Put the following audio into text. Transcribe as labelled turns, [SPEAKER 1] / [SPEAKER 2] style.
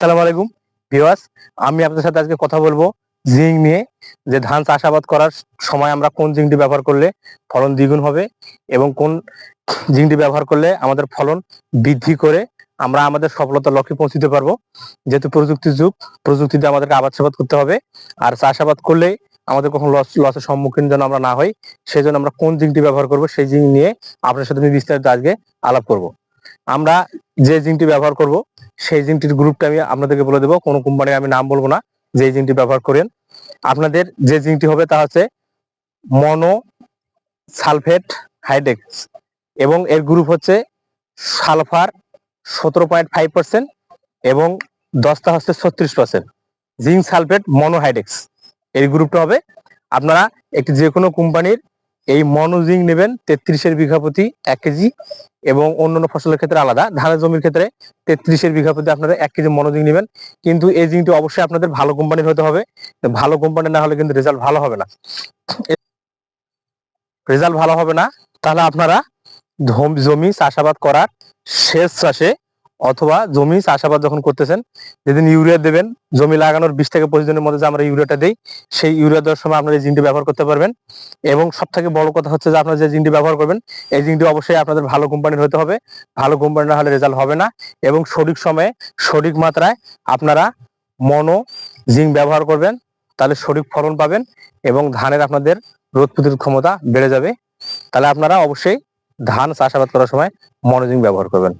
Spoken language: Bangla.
[SPEAKER 1] আসসালামু আলাইকুম, ভিউয়ার্স। আমি আপনাদের সাথে আজকে কথা বলব জিঙ্ক নিয়ে, যে ধান চাষাবাদ করার সময় আমরা কোন জিঙ্কটি ব্যবহার করলে ফলন দ্বিগুণ হবে এবং কোন জিঙ্কটি ব্যবহার করলে আমাদের ফলন বৃদ্ধি করে আমরা আমাদের সফলতার লক্ষ্যে পৌঁছতে পারব। যেহেতু প্রযুক্তির যুগ, প্রযুক্তিতে আমাদেরকে আবাদ সাবাদ করতে হবে। আর চাষাবাদ করলে আমাদের কখনো লস লসের সম্মুখীন যেন আমরা না হই সেই জন্য আমরা কোন জিঙ্কটি ব্যবহার করব সেই জিঙ্ক নিয়ে আপনার সাথে আমি বিস্তারিত আজকে আলাপ করব। আমরা যে জিনটি ব্যবহার করব, সেই জিনটির গ্রুপটা আমি আপনাদেরকে বলে দেবো। কোনো কোম্পানির আমি নাম বলব না, যে জিনটি ব্যবহার করেন। আপনাদের যে জিনটি হবে তা হচ্ছে মনো সালফেট হাইডেক্স এবং এর গ্রুপ হচ্ছে সালফার সতেরো পয়েন্ট ফাইভ পার্সেন্ট এবং দশটা হচ্ছে ছত্রিশ পার্সেন্ট। জিঙ্ক সালফেট মনোহাইডেক্স এই গ্রুপটা হবে। আপনারা একটি যে কোনো কোম্পানির এই মনোজিং নেবেন তেত্রিশের বিঘা প্রতি এক কেজি এবং অন্যান্য ফসলের ক্ষেত্রে আলাদা। ধানের জমির ক্ষেত্রে তেত্রিশের বিঘা প্রতি আপনারা এক কেজি মনোজিং নেবেন। কিন্তু এই জিংটি অবশ্যই আপনাদের ভালো কোম্পানির হতে হবে। ভালো কোম্পানি না হলে কিন্তু রেজাল্ট ভালো হবে না। রেজাল্ট ভালো হবে না। তাহলে আপনারা জমি চাষাবাদ করার শেষ চাষে অথবা জমি চাষাবাদ যখন করতেছেন, যেদিন ইউরিয়া দেবেন, জমি লাগানোর বিশ থেকে পঁচিশ দিনের মধ্যে যে আমরা ইউরিয়াটা দিই, সেই ইউরিয়া দেওয়ার সময় আপনারা এই জিনটি ব্যবহার করতে পারবেন। এবং সব থেকে বড় কথা হচ্ছে যে আপনারা যে জিনটি ব্যবহার করবেন, এই জিনটি অবশ্যই আপনাদের ভালো কোম্পানির হতে হবে। ভালো কোম্পানি না হলে রেজাল্ট হবে না। এবং সঠিক সময়ে, সঠিক মাত্রায় আপনারা মনো জিঙ্ক ব্যবহার করবেন, তাহলে সঠিক ফলন পাবেন এবং ধানের আপনাদের রোদ প্রতিরোধ ক্ষমতা বেড়ে যাবে। তাহলে আপনারা অবশ্যই ধান চাষাবাদ করার সময় মনোজিঙ্ক ব্যবহার করবেন।